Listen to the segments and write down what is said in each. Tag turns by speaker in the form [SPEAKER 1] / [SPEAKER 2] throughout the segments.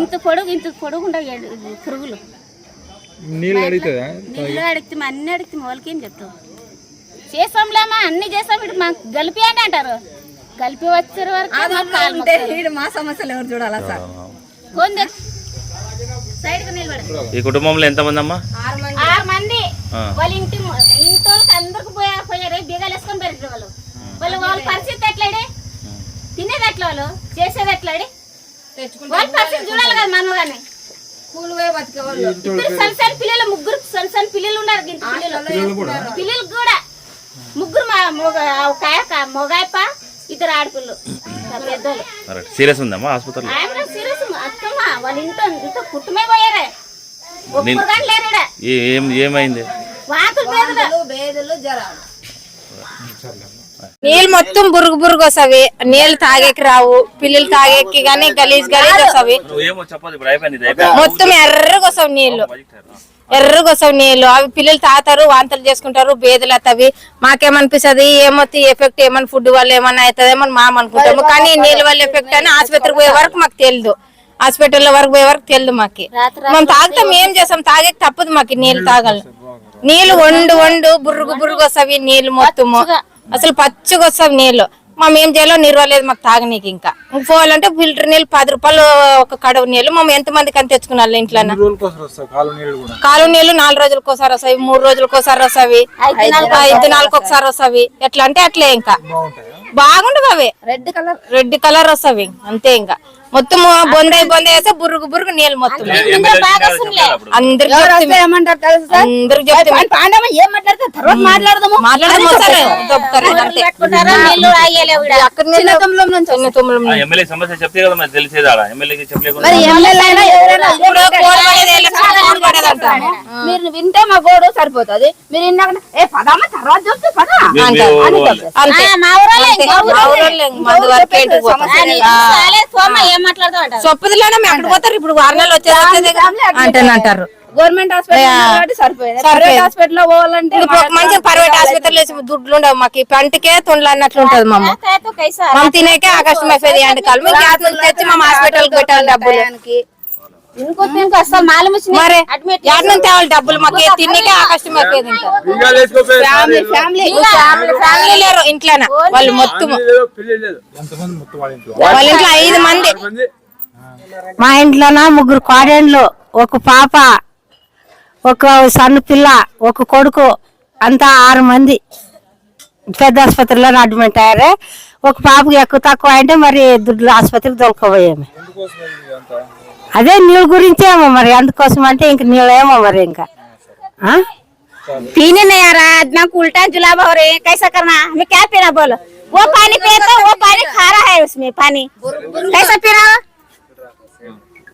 [SPEAKER 1] ఇంత పొడుగు ఇంత పొడుగు ఉండవు పురుగులు.
[SPEAKER 2] నీళ్ళు అడుగుతుందా
[SPEAKER 1] నీళ్ళు అడిగితే అన్ని అడిగితే వాళ్ళకి ఏం చెప్తావు? చేసాంలేమా అన్ని చేసాం ఇటు మాకు గలిపి అని అంటారు. గలిపి వచ్చే వరకు
[SPEAKER 3] మా సమస్యలు ఎవరు చూడాలా సార్?
[SPEAKER 1] కొంది సైడ్కి నిలబడ.
[SPEAKER 4] ఈ కుటుంబంలో ఎంతమంది అమ్మా?
[SPEAKER 1] ఆరు మంది. వాళ్ళ ఇంటి ఇంటి వాళ్ళకి అందరికి పోయా పోయారు. బీగాలు వేసుకొని పెరిగారు వాళ్ళు. వాళ్ళు వాళ్ళ పరిస్థితి ఎట్లాడే తినేది ఎట్లా వాళ్ళు? చేసేది ఎట్లాడి చూడాలి కదా
[SPEAKER 3] స్కూల్ పోయి
[SPEAKER 1] సలసల పిల్లలు ముగ్గురు సలసల పిల్లలు ఉన్నారు ఇంత పిల్లలు. పిల్లలు కూడా? ముగ్గురు మా మొగ ఒక ఆయక మొగాయప ఇద్దరు ఆడపిల్లలు. పెద్దోళ్ళు.
[SPEAKER 4] సీరియస్ ఉందమ్మా ఆసుపత్రిలో?
[SPEAKER 1] ఆయన సీరియస్ అత్తమ్మ వాళ్ళ ఇంట్లో ఇంత కుటుంబమే పోయారే. ఒక్కరు కానీ.
[SPEAKER 4] ఏ- ఏమైంది?
[SPEAKER 1] వాంతులు పేదలు
[SPEAKER 3] బేదులు, బేదులు జ్వరాలు.
[SPEAKER 5] నీళ్ళు మొత్తం బురుగు బురుగు వస్తావి. నీళ్ళు తాగేకి రావు. పిల్లలు తాగేకి గానీ గలీజ్ గలీజ్ వస్తావి.
[SPEAKER 4] నువ్వు ఏమో చెప్పదు ఇప్పుడు అయిపోయింది ఇది అయిపోయింది.
[SPEAKER 5] మొత్తం ఎర్రగా వస్తావు నీళ్ళు ఎర్రగా వస్తావు నీళ్ళు అవి పిల్లలు తాగుతారు వాంతలు చేసుకుంటారు బేదలు అవుతావి. మాకేమనిపిస్తుంది? ఏమవుతుంది ఎఫెక్ట్ ఏమన్నా ఫుడ్ వల్ల ఏమన్నా అవుతుందేమో మామ అనుకుంటాము. కానీ నీళ్ళ వల్ల ఎఫెక్ట్ అని ఆసుపత్రికి పోయే వరకు మాకు తెలియదు హాస్పిటల్ వరకు పోయే వరకు తెలియదు మాకి. మేము తాగుతాం ఏం చేస్తాం? తాగేకి తప్పదు మాకు నీళ్ళు తాగాలి. నీళ్ళు వండు వండు బుర్రుగు బుర్రుగు వస్తావి నీళ్ళు మొత్తము. అసలు పచ్చగా వస్తావి నీళ్ళు మేము ఏం చేయాలో నిర్వలేదు మాకు తాగనీకి ఇంకా. పోవాలంటే ఫిల్టర్ నీళ్ళు పది రూపాయలు ఒక కడవ నీళ్ళు. మేము ఎంత మందికి అని తెచ్చుకున్నాం ఇంట్లో
[SPEAKER 2] నీళ్ళు
[SPEAKER 5] కాలువ నీళ్ళు నాలుగు రోజులకు ఒకసారి వస్తాయి మూడు రోజులకు ఒకసారి వస్తాయి ఐదు నాలుగు ఒకసారి వస్తాయి. ఎట్లా అంటే అట్లే ఇంకా.
[SPEAKER 2] బాగుంటాయా?
[SPEAKER 5] బాగుండవు అవి.
[SPEAKER 3] రెడ్ కలర్
[SPEAKER 5] రెడ్ కలర్ వస్తాయి అంతే ఇంకా. మొత్తం బొందై బొందై వేస్తే బుర్రుగు బుర్రుగు నీళ్ళు మొత్తం. అందరికి అందరికి
[SPEAKER 4] మరి
[SPEAKER 3] వింటే మా గోడు సరిపోతుంది. మీరు విన్నాక ఏ పదమ్మ తర్వాత చెప్తే పదా?
[SPEAKER 5] అంతే.
[SPEAKER 1] మా ఏం మాట్లాడతావు అంటారు?
[SPEAKER 5] సొప్పదిలోనే మేము ఎక్కడ పోతారు? ఇప్పుడు వారణాలు వచ్చేది వచ్చేది అంటే అంటారు.
[SPEAKER 3] గవర్నమెంట్ హాస్పిటల్ సరిపోయింది. ప్రైవేట్ హాస్పిటల్ పోవాలంటే
[SPEAKER 5] ఇప్పుడు మంచి ప్రైవేట్ వేసి దుడ్లు ఉండవు మాకు పంటకే తొండ్లు అన్నట్లు ఉంటది మమ్మ తినేకే మీకు నుంచి తెచ్చి మా హాస్పిటల్ పెట్టాలి డబ్బులు. తేవాలి డబ్బులు మాకు
[SPEAKER 3] ఫ్యామిలీ ఫ్యామిలీ
[SPEAKER 5] లేరు. ఇంట్లోనే. వాళ్ళు మొత్తం
[SPEAKER 2] వాళ్ళ ఇంట్లో?
[SPEAKER 5] వాళ్ళ ఇంట్లో ఐదు మంది.
[SPEAKER 6] మా ఇంట్లోన? ముగ్గురు కోడేండ్లు ఒక పాప ఒక సన్న పిల్ల ఒక కొడుకు అంతా ఆరు మంది. పెద్ద ఆసుపత్రిలో అడ్మిట్ అయ్యారే. ఒక పాపకి ఎక్కువ తక్కువ అంటే మరి దుడ్లు ఆసుపత్రికి దొరకపోయాము
[SPEAKER 2] ఎందుకోసం ఇది అంతా
[SPEAKER 6] అదే నీళ్ళ గురించేమో మరి అందుకోసం అంటే ఇంక నీళ్ళేమో మరి ఇంకా ఆ?
[SPEAKER 1] पीने नहीं आ रहा है इतना उल्टा जुलाब हो रहे हैं कैसा करना हमें क्या पीना बोलो वो पानी पिएगा वो पानी खारा है उसमें पानी कैसा पीना हो?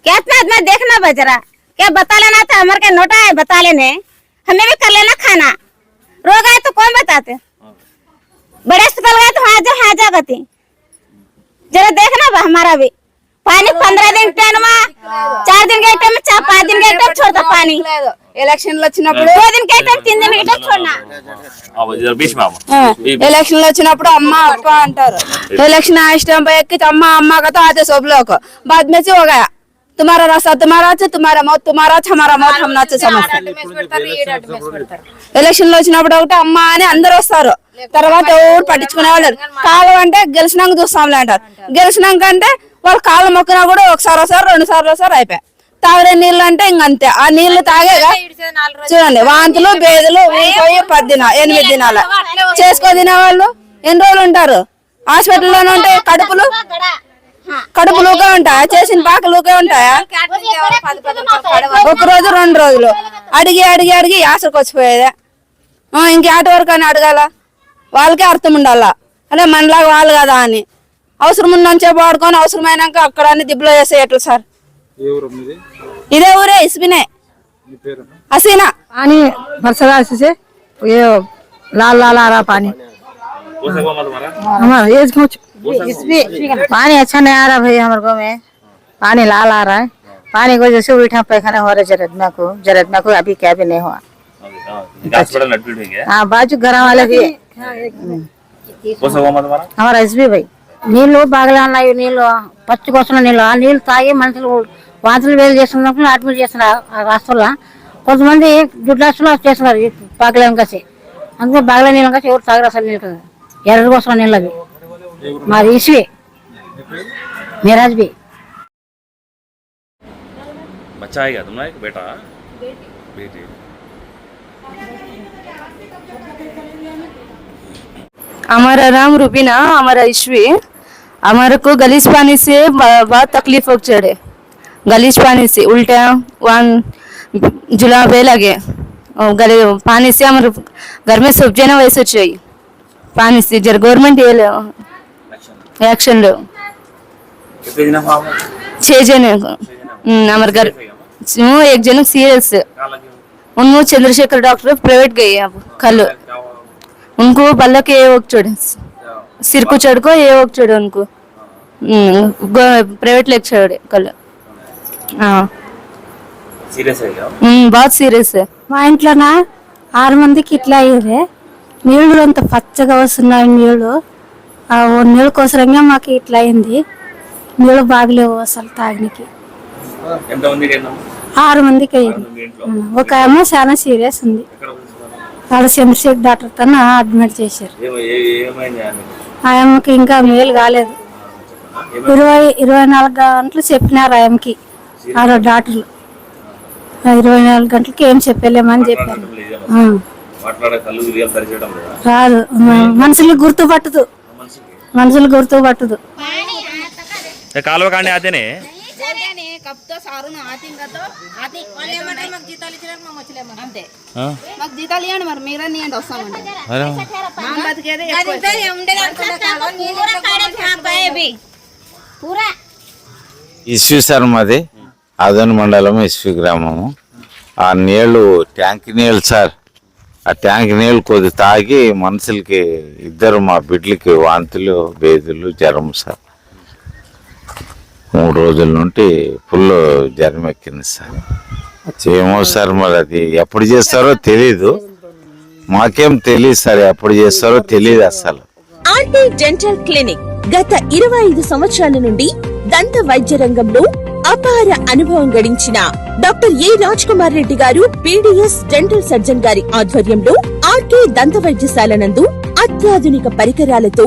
[SPEAKER 1] क्या इतना इतना देखना बजरा क्या बता लेना था हमारे क्या नोटा है बता लेने हमें भी कर लेना खाना रोग आए तो कौन बताते बड़े अस्पताल गए तो हाजा हाजा गति जरा देखना बा हमारा भी పానీ पंद्रह दिन टाइम चार दिन के टाइम पाँच दिन के टाइम छोड़ता पानी
[SPEAKER 3] ఎలక్షన్ వచ్చినప్పుడు ఎలక్షన్ వచ్చినప్పుడు అమ్మ అప్ప అంటారు. ఎలక్షన్ ఇష్టం ఎక్కి అమ్మ అమ్మ కదా అదే సోపులోకి. బాద్ ఒక తుమారా रास्ता తుమారా अच्छा తుమారా मौत तुम्हारा अच्छा हमारा मौत हम ఎలక్షన్లో వచ్చినప్పుడు ఒకటి అమ్మ అని అందరు వస్తారు. తర్వాత ఎవరు పట్టించుకునే వాళ్ళు కావాలంటే గెలిచినాక చూస్తాంలే అంటారు. గెలిచినాక అంటే వాళ్ళు కాళ్ళు మొక్కినా కూడా ఒకసారి ఒకసారి రెండు సార్లు ఒకసారి అయిపోయి. తాగే నీళ్ళు అంటే ఇంకంతే ఆ నీళ్ళు తాగేగా చూడండి వాంతులు బేదులు ఊరిపోయి పది దిన ఎనిమిది దినాల. చేసుకొని తినే వాళ్ళు ఎన్ని రోజులు ఉంటారు? హాస్పిటల్లోనే ఉంటే కడుపులు? కడుపులుగా ఉంటాయా? చేసిన పాకలుగా ఉంటాయా? ఒక రోజు రెండు రోజులు. అడిగి అడిగి అడిగి యాసరికి వచ్చిపోయేదే. ఇంకేటి వరకు అని అడగాల. వాళ్ళకే అర్థం ఉండాలా. అదే మనలాగా వాళ్ళు కదా అని. అవసరం ఉన్నంచే వాడుకొని అవసరమైనాక అక్కడ అన్ని దిబ్బలో చేసే ఎట్లా సార్
[SPEAKER 2] ఏ ఊరు మీది
[SPEAKER 3] ఇదే ఊరే ఇస్బినే
[SPEAKER 2] మీ పేరు
[SPEAKER 3] హసీనా
[SPEAKER 6] पानी बरसात से ये लाल लाल आ रहा पानी हमारा ये कुछ पानी अच्छा नहीं आ रहा भाई हमारे गाँव में पानी लाल आ रहा है पानी की वजह से उल्टा पैखाना हो रहा है जरदमा को जरदमा को अभी क्या भी नहीं हुआ
[SPEAKER 4] హాస్పిటల్ అడ్మిట్ है
[SPEAKER 6] हाँ बाजू घर वाले भी
[SPEAKER 4] कौन सा हुआ तुम्हारा
[SPEAKER 6] हमारा ఎస్బీ भाई నీళ్ళు బాగలే ఉన్నాయి నీళ్ళు పచ్చి కోసం నీళ్ళు ఆ నీళ్ళు తాగి మనుషులు
[SPEAKER 7] వాంతులు వేలు చేస్తున్నప్పుడు అడ్మిట్ చేస్తున్నారు ఆ రాష్ట్రంలో కొంతమంది దుడ్లాస్తులు చేస్తున్నారు ఈ పాకలేం కసి అందుకే బాగలే నీళ్ళం కసి ఎవరు తాగరు అసలు నీళ్ళు కదా ఎర్ర కోసం నీళ్ళు అవి మాది ఇసువే మిరాజ్ బి
[SPEAKER 4] बच्चा आएगा तुम्हारा एक बेटा बेटी
[SPEAKER 8] हमारा नाम रुबीना हमारा ईश्वी हमारे को गलीज पानी से बहुत तकलीफ हो चढ़े गलीज पानी से उल्टा वहाँ जुलाबे लगे और गले पानी से हमारे घर में सब्जियाँ ना वैसे चाहिए पानी से जर गवर्नमेंट ये एक्शन लो छः जने हमारे घर एक जन सीरियस उनको चंद्रशेखर डॉक्टर प्राइवेट गई है अब कल उनको बल्ला के वो चढ़े సిరుకు చెడుకో ఏ ఒక చెడు అనుకో. ప్రైవేట్ లెక్చర్ బాగా సీరియస్.
[SPEAKER 7] మా ఇంట్లోనా? ఆరు మందికి ఇట్లా అయ్యేది నీళ్ళు అంత పచ్చగా వస్తున్నాయి నీళ్ళు. నీళ్ళ కోసరంగా మాకు ఇట్లా అయింది. నీళ్ళు బాగలేవు అసలు తాగనికి. ఆరు మందికి
[SPEAKER 4] అయ్యింది
[SPEAKER 7] ఒక ఆమె చాలా సీరియస్ ఉంది. వాళ్ళ చంద్రశేఖర్ డాక్టర్ తన అడ్మిట్ చేశారు.
[SPEAKER 4] ఏమ- ఏ- ఏమైంది ఆమె
[SPEAKER 7] ఆ ఆమెకి ఇంకా మేలు కాలేదు. ఇరవై ఇరవై నాలుగు గంటలు చెప్పినారు ఆయనకి ఆరో డాక్టర్లు. ఆ ఇరవై నాలుగు గంటలకి ఏం చెప్పలేమని చెప్పారు. ఆ,
[SPEAKER 4] మాట్లాడే కళ్ళు రియల్ పరిచయం లేదా?
[SPEAKER 7] రాదు మ- మనుషులు గుర్తుపట్టదు మనుషులు గుర్తుపట్టదు
[SPEAKER 4] కాలువ కాండి ఆతేనే
[SPEAKER 8] మాకు జీతాలు ఇవ్వండి మరి మీరే ఇవ్వండి వస్తామండి
[SPEAKER 9] पूरा
[SPEAKER 10] ఇస్వి సార్ మాది ఆదోని మండలం ఇస్వి గ్రామము ఆ నీళ్ళు ట్యాంక్ నీళ్ళు సార్. ఆ ట్యాంక్ నీళ్ళు కొద్ది తాగి మనుషులకి ఇద్దరు మా బిడ్డలకి వాంతులు బేదులు జ్వరం సార్. మూడు రోజుల నుండి ఫుల్ జ్వరం ఎక్కింది సార్. ఏమో సార్ మరి అది ఎప్పుడు చేస్తారో తెలీదు. మాకేం తెలియదు సార్ ఎప్పుడు చేస్తారో తెలియదు అసలు.
[SPEAKER 11] ఆర్టీ డెంటల్ క్లినిక్ గత ఇరవై ఐదు సంవత్సరాల నుండి దంత వైద్య రంగంలో అపార అనుభవం గడించిన doctor A Raj Kumar Reddy garu PDS dental surgeon గారి ఆధ్వర్యంలో ఆర్కే దంత వైద్యశాల నందు అత్యాధునిక పరికరాలతో